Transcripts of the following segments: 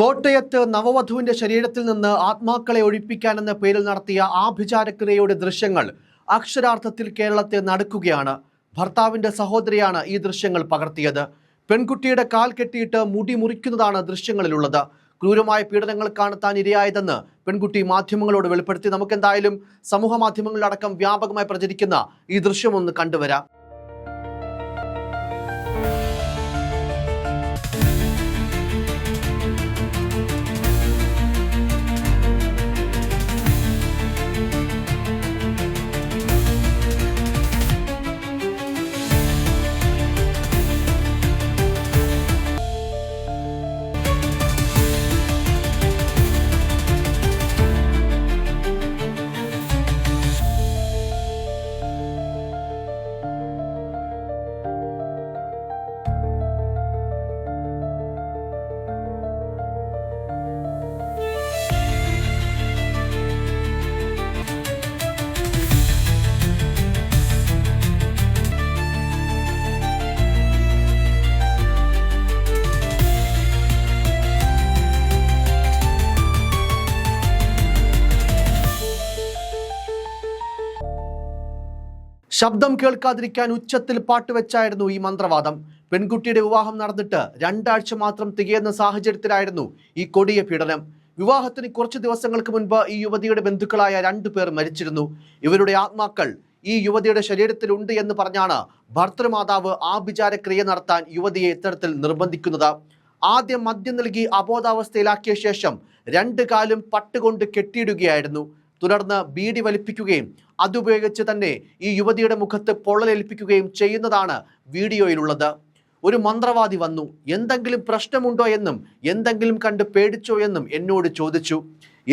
കോട്ടയത്ത് നവവധുവിന്റെ ശരീരത്തിൽ നിന്ന് ആത്മാക്കളെ ഒഴിപ്പിക്കാനെന്ന പേരിൽ നടത്തിയ ആഭിചാരക്രിയയുടെ ദൃശ്യങ്ങൾ അക്ഷരാർത്ഥത്തിൽ കേരളത്തെ നടക്കുകയാണ്. ഭർത്താവിന്റെ സഹോദരിയാണ് ഈ ദൃശ്യങ്ങൾ പകർത്തിയത്. പെൺകുട്ടിയുടെ കാൽ കെട്ടിയിട്ട് മുടി മുറിക്കുന്നതാണ് ദൃശ്യങ്ങളിലുള്ളത്. ക്രൂരമായ പീഡനങ്ങൾ താൻ ഇരയായതെന്ന് പെൺകുട്ടി മാധ്യമങ്ങളോട് വെളിപ്പെടുത്തി. നമുക്കെന്തായാലും സമൂഹ മാധ്യമങ്ങളിലടക്കം വ്യാപകമായി പ്രചരിക്കുന്ന ഈ ദൃശ്യം ഒന്ന് കണ്ടുവരാം. ശബ്ദം കേൾക്കാതിരിക്കാൻ ഉച്ചത്തിൽ പാട്ട് വെച്ചായിരുന്നു ഈ മന്ത്രവാദം. പെൺകുട്ടിയുടെ വിവാഹം നടന്നിട്ട് രണ്ടാഴ്ച മാത്രം തികയുന്ന സാഹചര്യത്തിലായിരുന്നു ഈ കൊടിയ പീഡനം. വിവാഹത്തിന് കുറച്ച് ദിവസങ്ങൾക്ക് മുൻപ് ഈ യുവതിയുടെ ബന്ധുക്കളായ രണ്ടു പേർ മരിച്ചിരുന്നു. ഇവരുടെ ആത്മാക്കൾ ഈ യുവതിയുടെ ശരീരത്തിലുണ്ട് എന്ന് പറഞ്ഞാണ് ഭർത്തൃമാതാവ് ആഭിചാരക്രിയ നടത്താൻ യുവതിയെ ഇത്തരത്തിൽ നിർബന്ധിക്കുന്നത്. ആദ്യം മദ്യം നൽകി അബോധാവസ്ഥയിലാക്കിയ ശേഷം രണ്ടു കാലും പട്ടുകൊണ്ട് കെട്ടിയിടുകയായിരുന്നു. തുടർന്ന് ബീഡി വലിപ്പിക്കുകയും അതുപയോഗിച്ച് തന്നെ ഈ യുവതിയുടെ മുഖത്ത് പൊള്ളലേൽപ്പിക്കുകയും ചെയ്യുന്നതാണ് വീഡിയോയിലുള്ളത്. ഒരു മന്ത്രവാദി വന്നു എന്തെങ്കിലും പ്രശ്നമുണ്ടോ എന്നും എന്തെങ്കിലും കണ്ട് പേടിച്ചോ എന്നും എന്നോട് ചോദിച്ചു.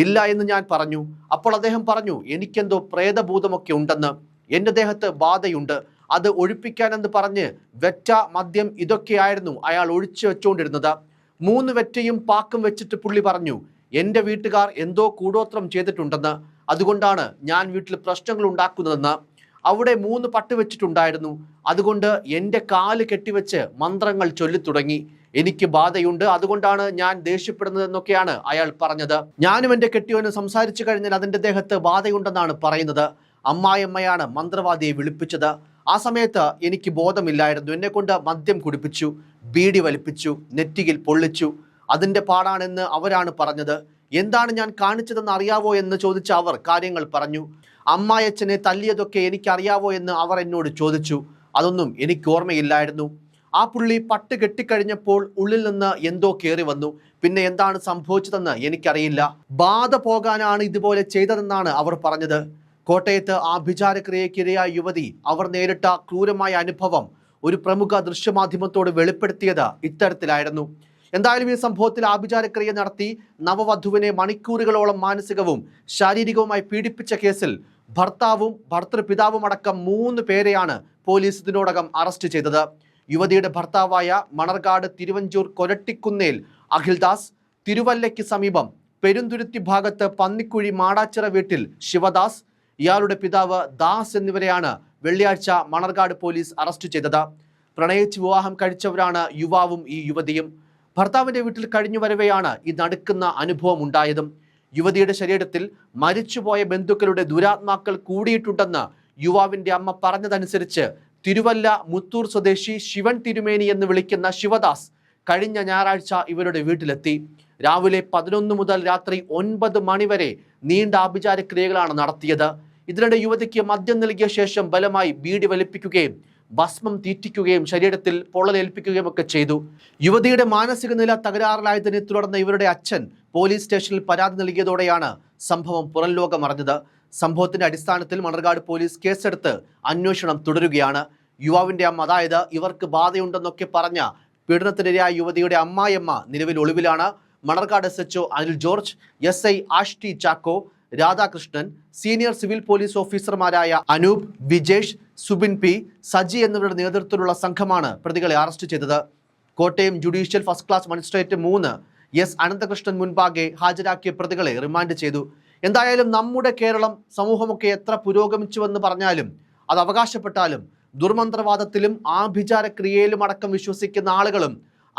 ഇല്ല എന്ന് ഞാൻ പറഞ്ഞു. അപ്പോൾ അദ്ദേഹം പറഞ്ഞു എനിക്കെന്തോ പ്രേതഭൂതമൊക്കെ ഉണ്ടെന്ന്. എന്റെ ദേഹത്ത് ബാധയുണ്ട്. അത് ഒഴിപ്പിക്കാനെന്ന് പറഞ്ഞ് വെറ്റ മദ്യം ഇതൊക്കെയായിരുന്നു അയാൾ ഒഴിച്ചു വെച്ചുകൊണ്ടിരുന്നത് മൂന്ന് വെറ്റയും പാക്കും വെച്ചിട്ട് പുള്ളി പറഞ്ഞു എന്റെ വീട്ടുകാർ എന്തോ കൂടോത്രം ചെയ്തിട്ടുണ്ടെന്ന്. അതുകൊണ്ടാണ് ഞാൻ വീട്ടിൽ പ്രശ്നങ്ങൾ ഉണ്ടാക്കുന്നതെന്ന് അവിടെ മൂന്ന് പട്ട് വെച്ചിട്ടുണ്ടായിരുന്നു. അതുകൊണ്ട് എന്റെ കാൽ കെട്ടിവെച്ച് മന്ത്രങ്ങൾ ചൊല്ലിത്തുടങ്ങി. എനിക്ക് ബാധയുണ്ട്. അതുകൊണ്ടാണ് ഞാൻ ദേഷ്യപ്പെടുന്നതെന്നൊക്കെയാണ് അയാൾ പറഞ്ഞത്. ഞാനും എന്റെ കെട്ടിയവനും സംസാരിച്ചു കഴിഞ്ഞാൽ അതിന്റെ ദേഹത്ത് ബാധയുണ്ടെന്നാണ് പറയുന്നത്. അമ്മായിയമ്മയാണ് മന്ത്രവാദിയെ വിളിപ്പിച്ചത്. ആ സമയത്ത് എനിക്ക് ബോധമില്ലായിരുന്നു. എന്നെക്കൊണ്ട് മദ്യം കുടിപ്പിച്ചു ബീഡി വലിപ്പിച്ചു നെറ്റിയിൽ പൊള്ളിച്ചു. അതിന്റെ പാടാണെന്ന് അവരാണ് പറഞ്ഞത്. എന്താണ് ഞാൻ കാണിച്ചതെന്ന് അറിയാവോ എന്ന് ചോദിച്ച അവർ കാര്യങ്ങൾ പറഞ്ഞു. അമ്മായച്ചനെ തല്ലിയതൊക്കെ എനിക്കറിയാവോ എന്ന് അവർ എന്നോട് ചോദിച്ചു. അതൊന്നും എനിക്ക് ഓർമ്മയില്ലായിരുന്നു. ആ പുള്ളി പട്ട് കെട്ടിക്കഴിഞ്ഞപ്പോൾ ഉള്ളിൽ നിന്ന് എന്തോ കയറി വന്നു. പിന്നെ എന്താണ് സംഭവിച്ചതെന്ന് എനിക്കറിയില്ല. ബാധ പോകാനാണ് ഇതുപോലെ ചെയ്തതെന്നാണ് അവർ പറഞ്ഞത്. കോട്ടയത്ത് ആഭിചാരക്രിയക്കിരയായ യുവതി അവർ നേരിട്ട ക്രൂരമായ അനുഭവം ഒരു പ്രമുഖ ദൃശ്യമാധ്യമത്തോട് വെളിപ്പെടുത്തിയത് ഇത്തരത്തിലായിരുന്നു. എന്തായാലും ഈ സംഭവത്തിൽ ആഭിചാരക്രിയ നടത്തി നവവധുവിനെ മണിക്കൂറുകളോളം മാനസികവും ശാരീരികവുമായി പീഡിപ്പിച്ച കേസിൽ ഭർത്താവും ഭർത്തൃപിതാവും അടക്കം മൂന്ന് പേരെയാണ് പോലീസ് ഇതിനോടകം അറസ്റ്റ് ചെയ്തത്. യുവതിയുടെ ഭർത്താവായ മണർകാട് തിരുവഞ്ചൂർ കൊരട്ടിക്കുന്നേൽ അഖിൽദാസ് തിരുവല്ലയ്ക്ക് സമീപം പെരുന്തുരുത്തി ഭാഗത്ത് പന്നിക്കുഴി മാടാച്ചിറ വീട്ടിൽ ശിവദാസ് ഇയാളുടെ പിതാവ് ദാസ് എന്നിവരെയാണ് വെള്ളിയാഴ്ച മണർകാട് പോലീസ് അറസ്റ്റ് ചെയ്തത്. പ്രണയിച്ച് വിവാഹം കഴിച്ചവരാണ് യുവാവും ഈ യുവതിയും. ഭർത്താവിന്റെ വീട്ടിൽ കഴിഞ്ഞു വരവെയാണ് ഈ നടുക്കുന്ന അനുഭവം ഉണ്ടായതും. യുവതിയുടെ ശരീരത്തിൽ മരിച്ചുപോയ ബന്ധുക്കളുടെ ദുരാത്മാക്കൾ കൂടിയിട്ടുണ്ടെന്ന് യുവാവിന്റെ അമ്മ പറഞ്ഞതനുസരിച്ച് തിരുവല്ല മുത്തൂർ സ്വദേശി ശിവൻ തിരുമേനി എന്ന് വിളിക്കുന്ന ശിവദാസ് കഴിഞ്ഞ ഞായറാഴ്ച ഇവരുടെ വീട്ടിലെത്തി. രാവിലെ പതിനൊന്ന് മുതൽ രാത്രി ഒൻപത് മണിവരെ നീണ്ട ആഭിചാര ക്രിയകളാണ് നടത്തിയത്. ഇതിനിടെ യുവതിക്ക് മദ്യം നൽകിയ ശേഷം ബലമായി ബീഡി വലിപ്പിക്കുകയും ഭസ്മം തീറ്റിക്കുകയും ശരീരത്തിൽ പൊള്ളലേൽപ്പിക്കുകയും ഒക്കെ ചെയ്തു. യുവതിയുടെ മാനസിക നില തകരാറിലായതിനെ തുടർന്ന് ഇവരുടെ അച്ഛൻ പോലീസ് സ്റ്റേഷനിൽ പരാതി നൽകിയതോടെയാണ് സംഭവം പുറം ലോകം അറിഞ്ഞത്. സംഭവത്തിന്റെ അടിസ്ഥാനത്തിൽ മണർകാട് പോലീസ് കേസെടുത്ത് അന്വേഷണം തുടരുകയാണ്. യുവാവിന്റെ അമ്മ അതായത് ഇവർക്ക് ബാധയുണ്ടെന്നൊക്കെ പറഞ്ഞ പീഡനത്തിനിരയായ യുവതിയുടെ അമ്മായിയമ്മ നിലവിൽ ഒളിവിലാണ്. Manarcad S HO Anil George S I Ashti Chacko Radhakrishnan senior civil police ഓഫീസർമാരായ അനൂപ് വിജേഷ് സുബിൻ പി സജി എന്നിവരുടെ നേതൃത്വത്തിലുള്ള സംഘമാണ് പ്രതികളെ അറസ്റ്റ് ചെയ്തത്. Kottayam judicial first class magistrate മൂന്ന് എസ് അനന്തകൃഷ്ണൻ മുൻപാകെ ഹാജരാക്കിയ പ്രതികളെ റിമാൻഡ് ചെയ്തു. എന്തായാലും നമ്മുടെ കേരളം സമൂഹമൊക്കെ എത്ര പുരോഗമിച്ചുവെന്ന് പറഞ്ഞാലും അത് അവകാശപ്പെട്ടാലും ദുർമന്ത്രവാദത്തിലും ആഭിചാരക്രിയയിലും അടക്കം വിശ്വസിക്കുന്ന ആളുകളും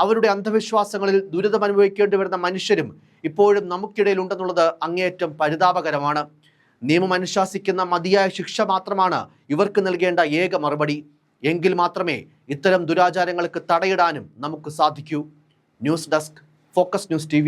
അവരുടെ അന്ധവിശ്വാസങ്ങളിൽ ദുരിതം അനുഭവിക്കേണ്ടി വരുന്ന മനുഷ്യരും ഇപ്പോഴും നമുക്കിടയിൽ ഉണ്ടെന്നുള്ളത് അങ്ങേയറ്റം പരിതാപകരമാണ്. നിയമം അനുശാസിക്കുന്ന മതിയായ ശിക്ഷ മാത്രമാണ് ഇവർക്ക് നൽകേണ്ട ഏക മറുപടി. എങ്കിൽ മാത്രമേ ഇത്തരം ദുരാചാരങ്ങൾക്ക് തടയിടാനും നമുക്ക് സാധിക്കൂ. News desk focus news T